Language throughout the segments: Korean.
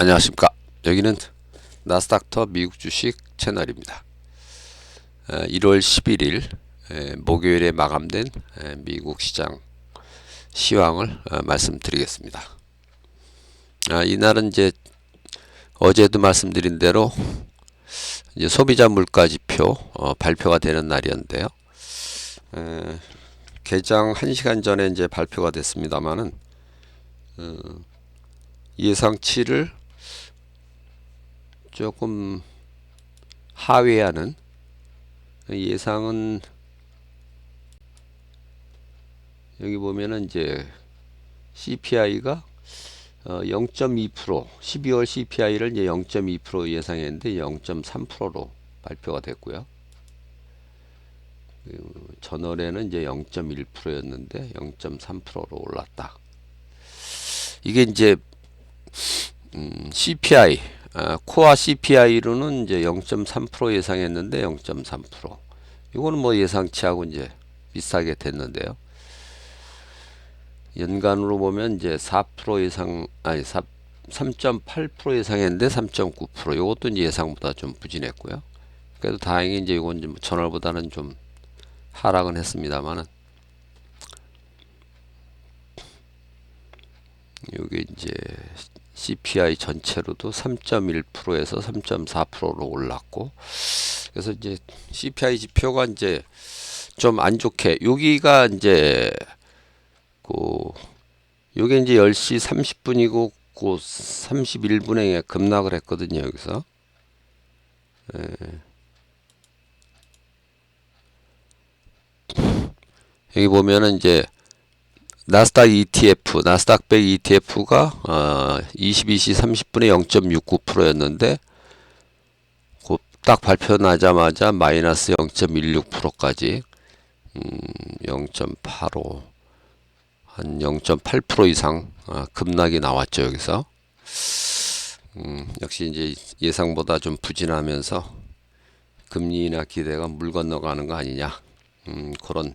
안녕하십니까. 여기는 나스닥터 미국 주식 채널입니다. 어, 1월 11일 에, 목요일에 마감된 에, 미국 시장 시황을 어, 말씀드리겠습니다. 아, 이날은 이제 어제도 말씀드린 대로 이제 소비자 물가 지표 어, 발표가 되는 날이었는데요. 에, 개장 1시간 전에 이제 발표가 됐습니다만은 어, 예상치를 조금 하회하는 예상은 여기 보면은 이제 CPI가 어 0.2% 12월 CPI를 이제 0.2% 예상했는데 0.3%로 발표가 됐고요. 전월에는 이제 0.1%였는데 0.3%로 올랐다. 이게 이제 음, CPI 아, 코어 CPI로는 이제 0.3% 예상했는데 0.3%. 이거는 뭐 예상치하고 이제 비슷하게 됐는데요. 연간으로 보면 이제 4% 예상 아니 3.8% 예상했는데 3.9%. 이것도 이제 예상보다 좀 부진했고요. 그래도 다행히 이제 이건 좀 전월보다는 좀 하락은 했습니다만은 요게 이제 CPI 전체로도 3.1%에서 3.4%로 올랐고 그래서 이제 CPI 지표가 이제 좀 안 좋게 여기가 이제 그 요게 이제 10시 30분이고 그 31분에 급락을 했거든요 여기서 예. 여기 보면은 이제 나스닥 ETF, 나스닥 100 ETF가 어, 22시 30분에 0.69%였는데 딱 발표 나자마자 마이너스 0.16%까지 음, 0.85, 한 0.8% 이상 어, 급락이 나왔죠 여기서. 음, 역시 이제 예상보다 좀 부진하면서 금리나 기대가 물 건너가는 거 아니냐 음, 그런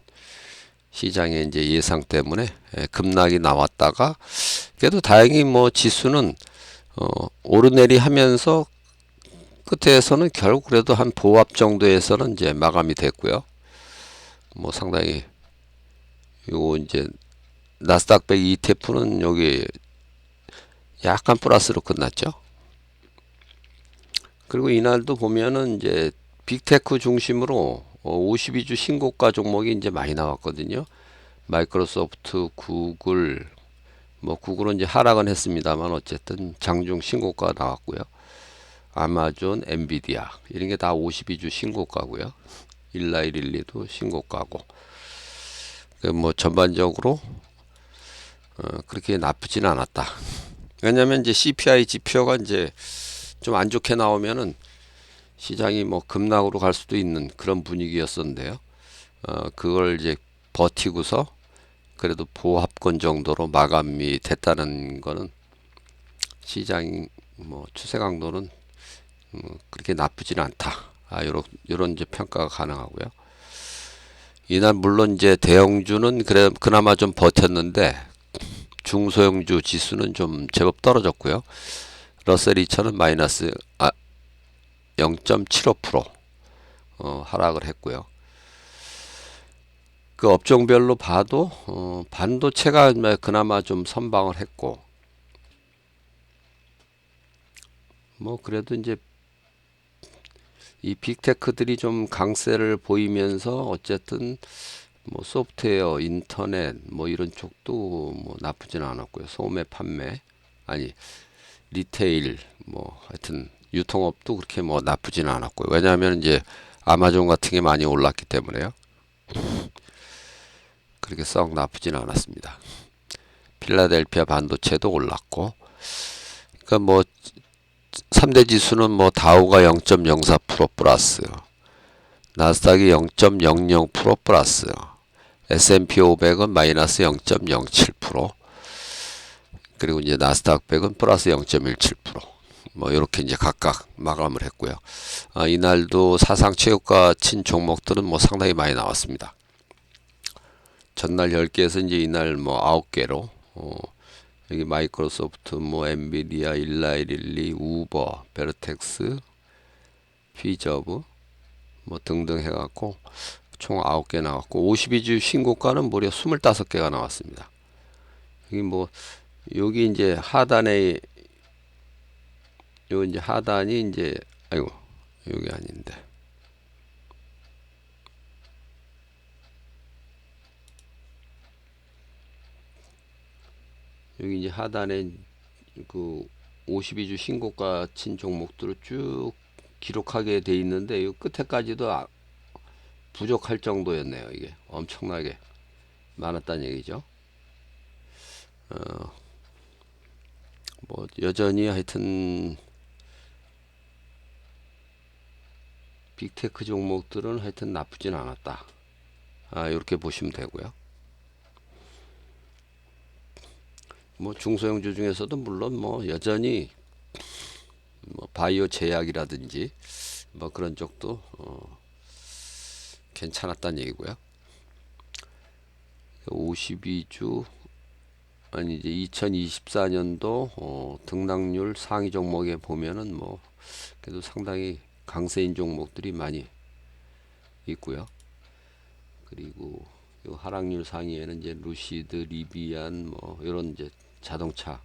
시장의 이제 예상 때문에 예, 급락이 나왔다가 그래도 다행히 뭐 지수는 어, 오르내리 하면서 끝에서는 결국 그래도 한 보합 정도에서는 이제 마감이 됐고요. 뭐 상당히 요 이제 나스닥 100 ETF는 여기 약간 플러스로 끝났죠. 그리고 이날도 보면은 이제 빅테크 중심으로 52주 어, 신고가 종목이 이제 많이 나왔거든요. 마이크로소프트, 구글, 뭐 구글은 이제 하락은 했습니다만 어쨌든 장중 신고가 나왔고요. 아마존, 엔비디아 이런 게 다 52주 신고가고요. 일라일릴리도 신고가고. 그뭐 전반적으로 어 그렇게 나쁘지는 않았다. 왜냐면 이제 CPI 지표가 이제 좀 안 좋게 나오면은 시장이 뭐 급락으로 갈 수도 있는 그런 분위기였었는데요. 어, 그걸 이제 버티고서 그래도 보합권 정도로 마감이 됐다는 거는 시장 뭐 추세 강도는 음, 그렇게 나쁘지는 않다. 아, 요런 요런 이제 평가가 가능하고요. 이날 물론 이제 대형주는 그래 그나마 좀 버텼는데 중소형주 지수는 좀 제법 떨어졌고요. 러셀 2000은 마이너스 아 0.75% 어, 하락을 했고요. 그 업종별로 봐도 어, 반도체가 그나마 좀 선방을 했고 뭐 그래도 이제 이 빅테크들이 좀 강세를 보이면서 어쨌든 뭐 소프트웨어, 인터넷 뭐 이런 쪽도 뭐 나쁘진 않았고요. 소매 판매 아니 리테일 뭐 하여튼 유통업도 그렇게 뭐 나쁘지는 않았고요. 왜냐하면 이제 아마존 같은 게 많이 올랐기 때문에요. 그렇게 썩 나쁘지는 않았습니다. 필라델피아 반도체도 올랐고, 그러니까 뭐 3대 지수는 뭐 다우가 0.04% 플러스, 나스닥이 0.00% 플러스, S&P 500은 마이너스 0.07%, 그리고 이제 나스닥 100은 플러스 0.17%. 뭐 이렇게 이제 각각 마감을 했고요. 아, 이날도 사상 최고가 친 종목들은 뭐 상당히 많이 나왔습니다. 전날 10개에서 이제 이날 뭐 9개로 어, 여기 마이크로소프트, 뭐 엔비디아, 일라이릴리, 우버, 베르텍스, 피저브 뭐 등등 해갖고 총 9개 나왔고 52주 신고가는 무려 25개가 나왔습니다. 여기 뭐 여기 이제 하단에 요 이제 하단이 이제 아이고 여기 아닌데 여기 이제 하단에 그 52주 신고가 친 종목들을 쭉 기록하게 돼 있는데 이 끝에까지도 아- 부족할 정도였네요. 이게 엄청나게 많았다는 얘기죠. 어, 뭐 여전히 하여튼 빅테크 종목들은 하여튼 나쁘진 않았다. 아, 이렇게 보시면 되고요. 뭐 중소형주 중에서도 물론 뭐 여전히 뭐 바이오 제약이라든지 뭐 그런 쪽도 어, 괜찮았다는 얘기고요. 52주 아니 이제 2024년도 어, 등락률 상위 종목에 보면은 뭐 그래도 상당히 강세인 종목들이 많이 있고요. 그리고 요 하락률 상위에는 이제 루시드, 리비안 뭐 이런 이제 자동차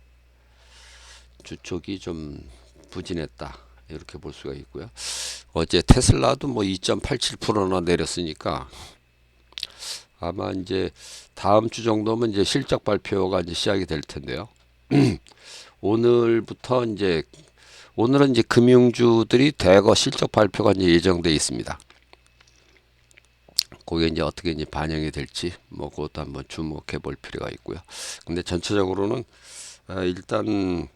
주촉이 좀 부진했다 이렇게 볼 수가 있고요. 어제 테슬라도 뭐 2.87%나 내렸으니까 아마 이제 다음 주 정도면 이제 실적 발표가 이제 시작이 될 텐데요. 오늘부터 이제 오늘은 이제 금융주들이 대거 실적 발표가 이제 예정돼 있습니다. 그게 이제 어떻게 이제 반영이 될지 뭐 그것도 한번 주목해 볼 필요가 있고요. 근데 전체적으로는 아, 일단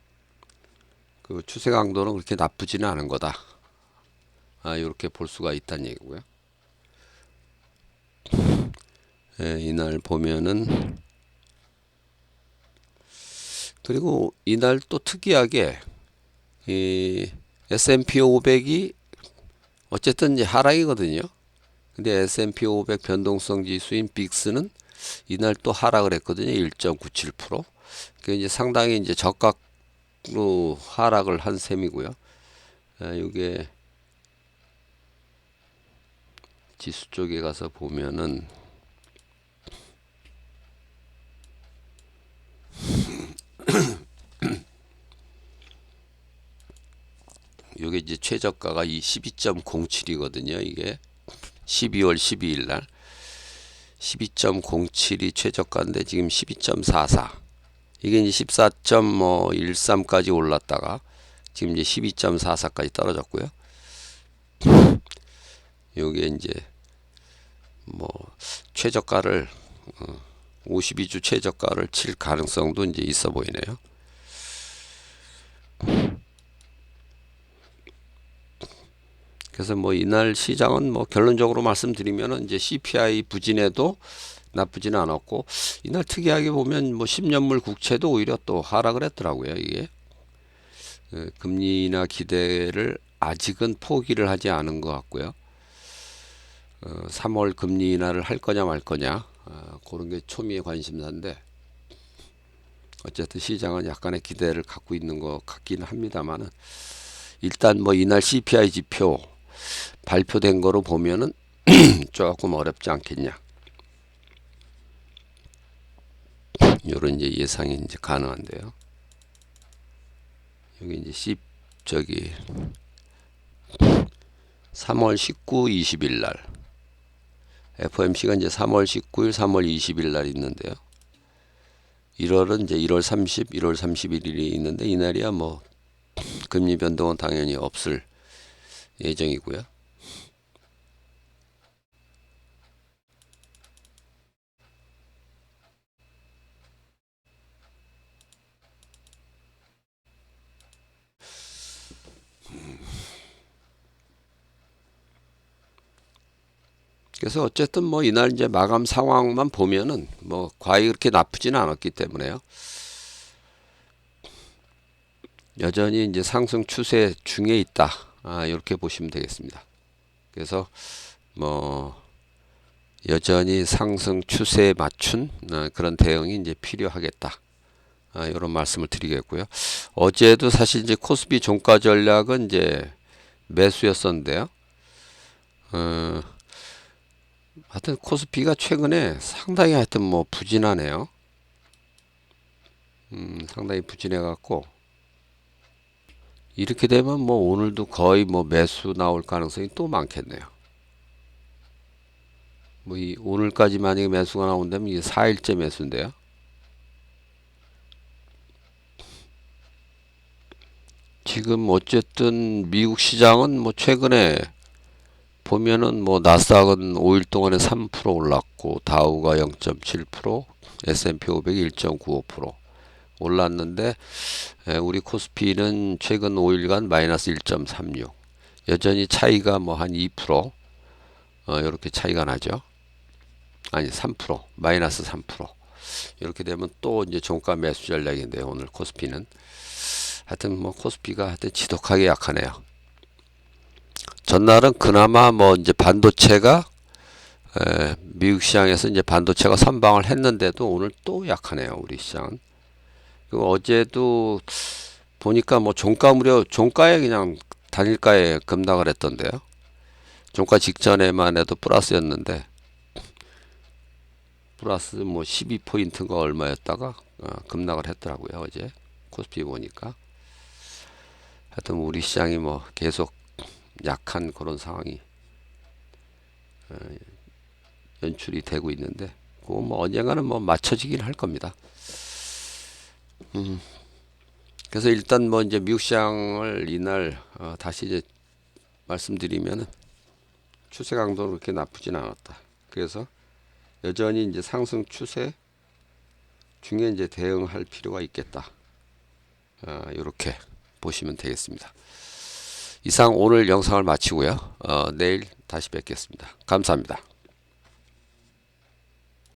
그 추세 강도는 그렇게 나쁘지는 않은 거다. 아, 이렇게 볼 수가 있다는 얘기고요. 예, 이날 보면은 그리고 이날 또 특이하게 이 S&P 500이 어쨌든 이제 하락이거든요. 근데 S&P 500 변동성 지수인 빅스는 이날 또 하락을 했거든요. 1.97%. 그 이제 상당히 이제 적각으로 하락을 한 셈이고요. 아, 이게 지수 쪽에 가서 보면은 요게 이제 최저가가 이 12.07이거든요. 이게 12월 12일 날 12.07이 최저가인데 지금 12.44 이게 이제 14.13까지 올랐다가 지금 이제 12.44까지 떨어졌고요. 요게 이제 뭐 최저가를 어, 52주 최저가를 칠 가능성도 이제 있어 보이네요. 그래서 뭐 이날 시장은 뭐 결론적으로 말씀드리면은 이제 CPI 부진에도 나쁘지는 않았고 이날 특이하게 보면 뭐 10년물 국채도 오히려 또 하락을 했더라고요 이게 그 금리나 기대를 아직은 포기를 하지 않은 것 같고요. 어, 3월 금리 인하를 할 거냐 말 거냐 어, 그런 게 초미의 관심사인데 어쨌든 시장은 약간의 기대를 갖고 있는 것 같기는 합니다만은 일단 뭐 이날 CPI 지표 발표된 거로 보면은 조금 어렵지 않겠냐. 요런 이제 예상이 이제 가능한데요. 여기 이제 C 저기 3월 19, 20일 날 FOMC가 이제 3월 19일, 3월 20일 날 있는데요. 1월은 이제 1월 30, 1월 31일이 있는데 이날이야 뭐 금리 변동은 당연히 없을 예정이고요. 그래서 어쨌든 뭐 이날 이제 마감 상황만 보면은 뭐 과히 그렇게 나쁘지는 않았기 때문에요. 여전히 이제 상승 추세 중에 있다. 아, 이렇게 보시면 되겠습니다. 그래서 뭐 여전히 상승 추세에 맞춘 어, 그런 대응이 이제 필요하겠다. 아, 이런 말씀을 드리겠고요. 어제도 사실 이제 코스피 종가 전략은 이제 매수였었는데요. 어, 하여튼 코스피가 최근에 상당히 하여튼 뭐 부진하네요. 음, 상당히 부진해 갖고 이렇게 되면 뭐 오늘도 거의 뭐 매수 나올 가능성이 또 많겠네요. 뭐 이 오늘까지 만약에 매수가 나온다면 이게 4일째 매수인데요. 지금 어쨌든 미국 시장은 뭐 최근에 보면은 뭐 나스닥은 5일 동안에 3% 올랐고 다우가 0.7%, S&P 500이 1.95% 올랐는데 에, 우리 코스피는 최근 5일간 마이너스 1.36. 여전히 차이가 뭐 한 2% 어, 이렇게 차이가 나죠. 아니 3% 마이너스 3% 이렇게 되면 또 이제 종가 매수 전략인데요. 오늘 코스피는 하여튼 뭐 코스피가 하여튼 지독하게 약하네요. 전날은 그나마 뭐 이제 반도체가 에, 미국 시장에서 이제 반도체가 선방을 했는데도 오늘 또 약하네요. 우리 시장은. 그리고 어제도 보니까 뭐 종가 무려 종가에 그냥 단일가에 급락을 했던데요. 종가 직전에만 해도 플러스였는데 플러스 뭐 12포인트가 얼마였다가 어, 급락을 했더라고요. 어제 코스피 보니까. 하여튼 우리 시장이 뭐 계속 약한 그런 상황이 어, 연출이 되고 있는데 그거 뭐 언젠가는 뭐 맞춰지긴 할 겁니다. 음. 그래서 일단 뭐 이제 미국 시장을 이날 어, 다시 이제 말씀드리면은 추세 강도는 그렇게 나쁘진 않았다. 그래서 여전히 이제 상승 추세 중에 이제 대응할 필요가 있겠다. 어, 이렇게 보시면 되겠습니다. 이상 오늘 영상을 마치고요. 어, 내일 다시 뵙겠습니다. 감사합니다.